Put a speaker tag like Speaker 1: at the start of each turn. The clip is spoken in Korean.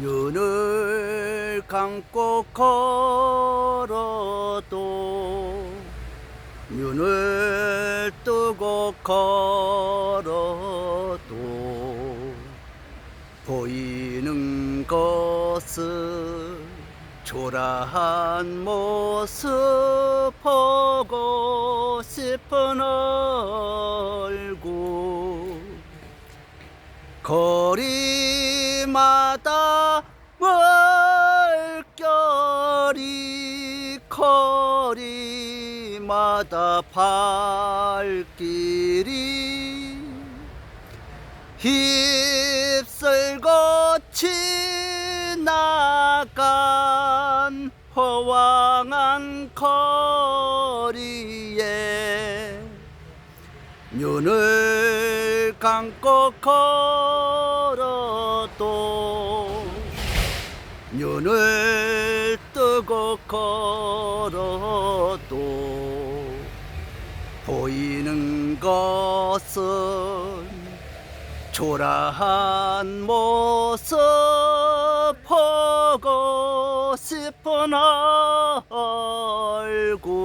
Speaker 1: 눈을 감고 걸어도 눈을 뜨고 걸어도 보이는 것은 초라한 모습 보고 싶은 얼굴. 거리 마다 물결이 거리마다 발길이 휩쓸고 지나간 허황한 거리에 눈을 감고 걸 어도 눈을 뜨고 걸어도 보이는 것은 초라한 모습 보고 싶은 얼굴